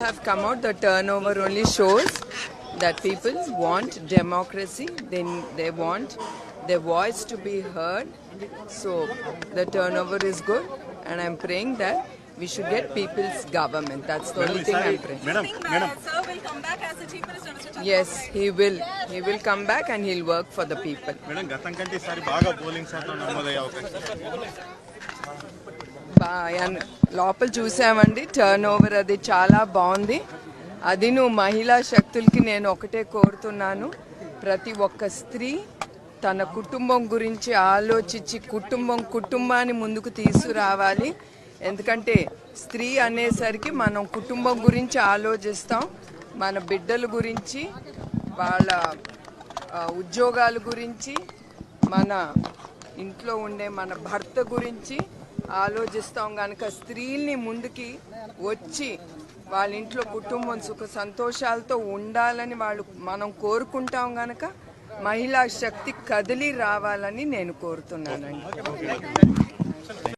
have come out, the turnover only shows that people want democracy, they, they want their voice to be heard. So the turnover is good, and I'm praying that we should get people's government. That's the only thing I'm praying. Madam, madam. Sir will come back as chief minister. Yes, he will. He will come back and he'll work for the people. Madam, లోపల చూసామండి. Turn over అది చాలా బాగుంది. అది నువ్వు మహిళా శక్తులకి నేను ఒకటే కోరుతున్నాను. ప్రతి ఒక్క స్త్రీ తన కుటుంబం గురించి ఆలోచించి కుటుంబం కుటుంబాన్ని ముందుకు తీసుకురావాలి. ఎందుకంటే స్త్రీ అనేసరికి మనం కుటుంబం గురించి ఆలోచిస్తాం. మన బిడ్డల గురించి వాళ్ళ ఉద్యోగాల గురించి మన ఇంట్లో ఉండే మన భర్త గురించి ఆలోచిస్తాం కనుక స్త్రీల్ని ముందుకి వచ్చి వాళ్ళ ఇంట్లో కుటుంబం సుఖ సంతోషాలతో ఉండాలని వాళ్ళు మనం కోరుకుంటాం గనక మహిళా శక్తి కదిలి రావాలని నేను కోరుతున్నానండి.